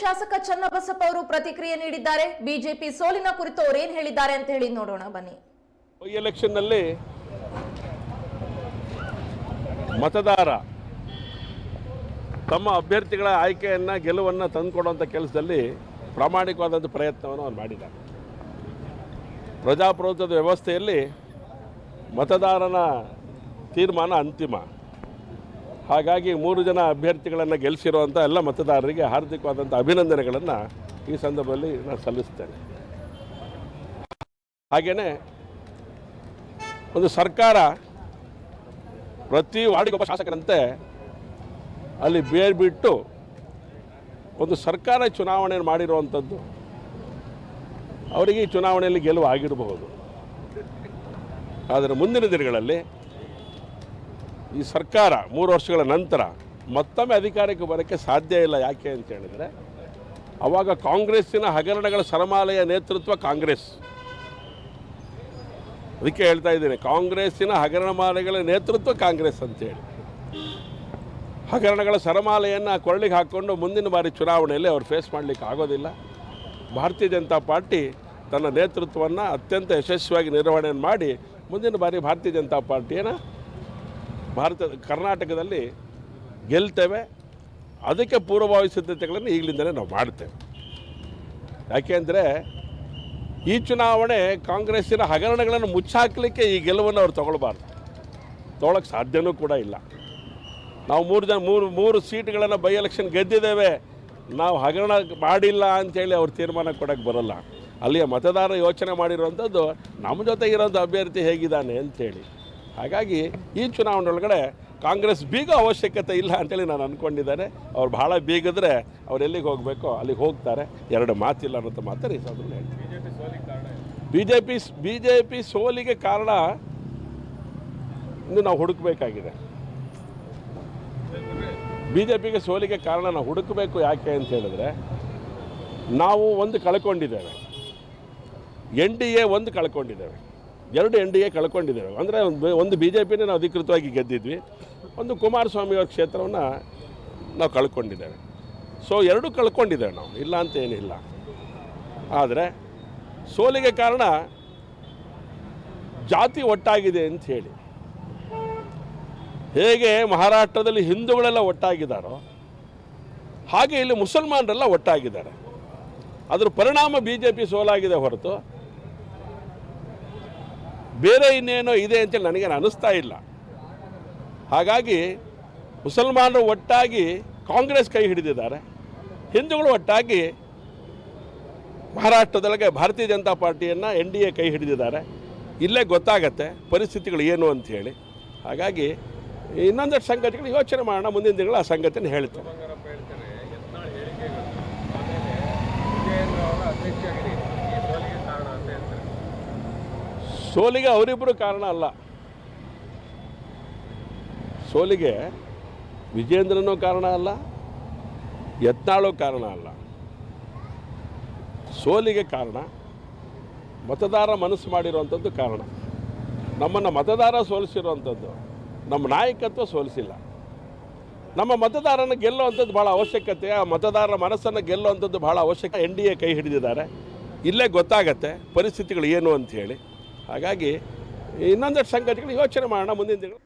ಶಾಸಕ ಚನ್ನಬಸಪ್ಪ ಅವರು ಪ್ರತಿಕ್ರಿಯೆ ನೀಡಿದ್ದಾರೆ. ಬಿಜೆಪಿ ಸೋಲಿನ ಕುರಿತು ಅವ್ರು ಏನ್ ಹೇಳಿದ್ದಾರೆ ಅಂತ ಹೇಳಿ ನೋಡೋಣ, ಬನ್ನಿ. ಎಲೆಕ್ಷನ್ನಲ್ಲಿ ಮತದಾರ ತಮ್ಮ ಅಭ್ಯರ್ಥಿಗಳ ಆಯ್ಕೆಯನ್ನ, ಗೆಲುವನ್ನ ತಂದುಕೊಡುವಂಥ ಕೆಲಸದಲ್ಲಿ ಪ್ರಾಮಾಣಿಕವಾದಂಥ ಪ್ರಯತ್ನವನ್ನು ಅವ್ರು ಮಾಡಿದ್ದಾರೆ. ಪ್ರಜಾಪ್ರಭುತ್ವದ ವ್ಯವಸ್ಥೆಯಲ್ಲಿ ಮತದಾರನ ತೀರ್ಮಾನ ಅಂತಿಮ. ಹಾಗಾಗಿ ಮೂರು ಜನ ಅಭ್ಯರ್ಥಿಗಳನ್ನು ಗೆಲ್ಲಿಸಿರುವಂಥ ಎಲ್ಲ ಮತದಾರರಿಗೆ ಹಾರ್ದಿಕವಾದಂಥ ಅಭಿನಂದನೆಗಳನ್ನು ಈ ಸಂದರ್ಭದಲ್ಲಿ ನಾನು ಸಲ್ಲಿಸ್ತೇನೆ ಹಾಗೆಯೇ ಒಂದು ಸರ್ಕಾರ ಪ್ರತಿ ವಾರ್ಡಿಗೊಬ್ಬ ಶಾಸಕರಂತೆ ಅಲ್ಲಿ ಬೇರ್ಬಿಟ್ಟು ಒಂದು ಸರ್ಕಾರ ಚುನಾವಣೆ ಮಾಡಿರುವಂಥದ್ದು ಅವರಿಗೆ ಈ ಚುನಾವಣೆಯಲ್ಲಿ ಗೆಲುವು ಆಗಿರಬಹುದು. ಆದರೆ ಮುಂದಿನ ದಿನಗಳಲ್ಲಿ ಈ ಸರ್ಕಾರ ಮೂರು ವರ್ಷಗಳ ನಂತರ ಮತ್ತೊಮ್ಮೆ ಅಧಿಕಾರಕ್ಕೆ ಬರೋಕ್ಕೆ ಸಾಧ್ಯ ಇಲ್ಲ ಯಾಕೆ ಅಂತ ಹೇಳಿದರೆ ಆವಾಗ ಕಾಂಗ್ರೆಸ್ಸಿನ ಹಗರಣಗಳ ಸರಮಾಲೆಯ ನೇತೃತ್ವ ಕಾಂಗ್ರೆಸ್. ಅದಕ್ಕೆ ಹೇಳ್ತಾ ಇದ್ದೀನಿ, ಕಾಂಗ್ರೆಸ್ಸಿನ ಹಗರಣಮಾಲೆಗಳ ನೇತೃತ್ವ ಕಾಂಗ್ರೆಸ್ ಅಂತೇಳಿ ಹಗರಣಗಳ ಸರಮಾಲೆಯನ್ನು ಕೊರಳಿಗೆ ಹಾಕ್ಕೊಂಡು ಮುಂದಿನ ಬಾರಿ ಚುನಾವಣೆಯಲ್ಲಿ ಅವರು ಫೇಸ್ ಮಾಡಲಿಕ್ಕೆ ಆಗೋದಿಲ್ಲ. ಭಾರತೀಯ ಜನತಾ ಪಾರ್ಟಿ ತನ್ನ ನೇತೃತ್ವವನ್ನು ಅತ್ಯಂತ ಯಶಸ್ವಿಯಾಗಿ ನಿರ್ವಹಣೆಯನ್ನು ಮಾಡಿ ಮುಂದಿನ ಬಾರಿ ಭಾರತೀಯ ಜನತಾ ಪಾರ್ಟಿಯನ್ನು ಭಾರತ, ಕರ್ನಾಟಕದಲ್ಲಿ ಗೆಲ್ತೇವೆ. ಅದಕ್ಕೆ ಪೂರ್ವಭಾವಿ ಸಿದ್ಧತೆಗಳನ್ನು ಈಗಲಿಂದಲೇ ನಾವು ಮಾಡ್ತೇವೆ ಯಾಕೆಂದರೆ ಈ ಚುನಾವಣೆ ಕಾಂಗ್ರೆಸ್ಸಿನ ಹಗರಣಗಳನ್ನು ಮುಚ್ಚಾಕಲಿಕ್ಕೆ ಈ ಗೆಲುವನ್ನು ಅವ್ರು ತೊಗೊಳ್ಬಾರ್ದು. ತೊಗೊಳಕ್ಕೆ ಸಾಧ್ಯನೂ ಕೂಡ ಇಲ್ಲ. ನಾವು ಮೂರು ಜನ, ಮೂರು ಮೂರು ಸೀಟ್ಗಳನ್ನು ಬೈ ಎಲೆಕ್ಷನ್ ಗೆದ್ದಿದ್ದೇವೆ. ನಾವು ಹಗರಣ ಮಾಡಿಲ್ಲ ಅಂಥೇಳಿ ಅವ್ರು ತೀರ್ಮಾನ ಕೊಡೋಕ್ಕೆ ಬರೋಲ್ಲ. ಅಲ್ಲಿಯ ಮತದಾರ ಯೋಚನೆ ಮಾಡಿರುವಂಥದ್ದು ನಮ್ಮ ಜೊತೆ ಅಭ್ಯರ್ಥಿ ಹೇಗಿದ್ದಾನೆ ಅಂಥೇಳಿ ಹಾಗಾಗಿ ಈ ಚುನಾವಣೆ ಒಳಗಡೆ ಕಾಂಗ್ರೆಸ್ ಬೀಗ ಅವಶ್ಯಕತೆ ಇಲ್ಲ ಅಂತೇಳಿ ನಾನು ಅಂದ್ಕೊಂಡಿದ್ದೇನೆ ಅವ್ರು ಭಾಳ ಬೀಗಿದ್ರೆ ಅವ್ರು ಎಲ್ಲಿಗೆ ಹೋಗಬೇಕೋ ಅಲ್ಲಿಗೆ ಹೋಗ್ತಾರೆ. ಎರಡು ಮಾತಿಲ್ಲ ಅನ್ನೋದು ಮಾತ್ರ ಈ ಸಂದರ್ಭದಲ್ಲಿ ಹೇಳ್ತೀನಿ. B J P B J P ಸೋಲಿಗೆ ಕಾರಣ ಇನ್ನು ನಾವು ಹುಡುಕಬೇಕಾಗಿದೆ. ಬಿ ಜೆ ಪಿಗೆ ಸೋಲಿಗೆ ಕಾರಣ ನಾವು ಹುಡುಕಬೇಕು ಯಾಕೆ ಅಂತ ಹೇಳಿದ್ರೆ ನಾವು ಒಂದು ಕಳ್ಕೊಂಡಿದ್ದೇವೆ. ಎನ್ ಡಿ ಎ ಒಂದು ಕಳ್ಕೊಂಡಿದ್ದೇವೆ. ಎರಡು ಎನ್ ಡಿ ಎ ಕಳ್ಕೊಂಡಿದ್ದೇವೆ ಅಂದರೆ ಒಂದು ಒಂದು ಬಿ ಜೆ ಪಿನೇ ನಾವು ಅಧಿಕೃತವಾಗಿ ಗೆದ್ದಿದ್ವಿ, ಒಂದು ಕುಮಾರಸ್ವಾಮಿ ಅವ್ರ ಕ್ಷೇತ್ರವನ್ನು ನಾವು ಕಳ್ಕೊಂಡಿದ್ದೇವೆ. ಸೊ ಎರಡೂ ಕಳ್ಕೊಂಡಿದ್ದೇವೆ ನಾವು, ಇಲ್ಲ ಅಂತ ಏನಿಲ್ಲ. ಆದರೆ, ಸೋಲಿಗೆ ಕಾರಣ ಜಾತಿ ಒಟ್ಟಾಗಿದೆ ಅಂತ ಹೇಳಿ. ಹೇಗೆ ಮಹಾರಾಷ್ಟ್ರದಲ್ಲಿ ಹಿಂದೂಗಳೆಲ್ಲ ಒಟ್ಟಾಗಿದ್ದಾರೋ, ಹಾಗೆ ಇಲ್ಲಿ ಮುಸಲ್ಮಾನರೆಲ್ಲ ಒಟ್ಟಾಗಿದ್ದಾರೆ. ಅದರ ಪರಿಣಾಮ ಬಿ ಜೆ ಪಿ ಸೋಲಾಗಿದೆ ಹೊರತು ಬೇರೆ ಇನ್ನೇನೋ ಇದೆ ಅಂತೇಳಿ ನನಗೇನು ಅನ್ನಿಸ್ತಾ ಇಲ್ಲ. ಹಾಗಾಗಿ ಮುಸಲ್ಮಾನರು ಒಟ್ಟಾಗಿ ಕಾಂಗ್ರೆಸ್ ಕೈ ಹಿಡಿದಿದ್ದಾರೆ. ಹಿಂದೂಗಳು ಒಟ್ಟಾಗಿ ಮಹಾರಾಷ್ಟ್ರದೊಳಗೆ ಭಾರತೀಯ ಜನತಾ ಪಾರ್ಟಿಯನ್ನು ಎನ್ ಡಿ ಎ ಕೈ ಹಿಡಿದಿದ್ದಾರೆ. ಇಲ್ಲೇ ಗೊತ್ತಾಗತ್ತೆ ಪರಿಸ್ಥಿತಿಗಳು ಏನು ಅಂತ ಹೇಳಿ. ಹಾಗಾಗಿ ಇನ್ನೊಂದಷ್ಟು ಸಂಗತಿಗಳು ಯೋಚನೆ ಮಾಡೋಣ, ಮುಂದಿನ ದಿನಗಳು ಆ ಸಂಗತಿಯನ್ನು ಹೇಳ್ತೇನೆ ಬಂಗಾರಪ್ಪ ಹೇಳ್ತಾರೆ ಯತ್ನಾಳ್ ಹೇಳಿಕೆಗಳು ಆಮೇಲೆ ವಿಜಯೇಂದ್ರ ಅವರ ಅಧ್ಯಕ್ಷರಾಗಿದೆ ಈ ಸೋಲಿಗೆ ಕಾರಣ ಅಂತ ಹೇಳ್ತಾರೆ ಸೋಲಿಗೆ ಅವರಿಬ್ಬರು ಕಾರಣ ಅಲ್ಲ. ಸೋಲಿಗೆ ವಿಜೇಂದ್ರನೂ ಕಾರಣ ಅಲ್ಲ, ಯತ್ನಾಳೋ ಕಾರಣ ಅಲ್ಲ. ಸೋಲಿಗೆ ಕಾರಣ, ಮತದಾರ ಮನಸ್ಸು ಮಾಡಿರುವಂಥದ್ದು ಕಾರಣ. ನಮ್ಮನ್ನು ಮತದಾರ ಸೋಲಿಸಿರುವಂಥದ್ದು, ನಮ್ಮ ನಾಯಕತ್ವ ಸೋಲಿಸಿಲ್ಲ. ನಮ್ಮ ಮತದಾರನ ಗೆಲ್ಲುವಂಥದ್ದು ಭಾಳ ಅವಶ್ಯಕತೆ, ಆ ಮತದಾರರ ಮನಸ್ಸನ್ನು ಗೆಲ್ಲುವಂಥದ್ದು ಭಾಳ ಅವಶ್ಯಕ. ಎನ್ ಡಿ ಎ ಕೈ ಹಿಡಿದಿದ್ದಾರೆ. ಇಲ್ಲೇ ಗೊತ್ತಾಗತ್ತೆ ಪರಿಸ್ಥಿತಿಗಳು ಏನು ಅಂತ ಹೇಳಿ. ಹಾಗಾಗಿ ಇನ್ನೊಂದಷ್ಟು ಸಂಗತಿಗಳು ಯೋಚನೆ ಮಾಡೋಣ ಮುಂದಿನ ದಿನಗಳು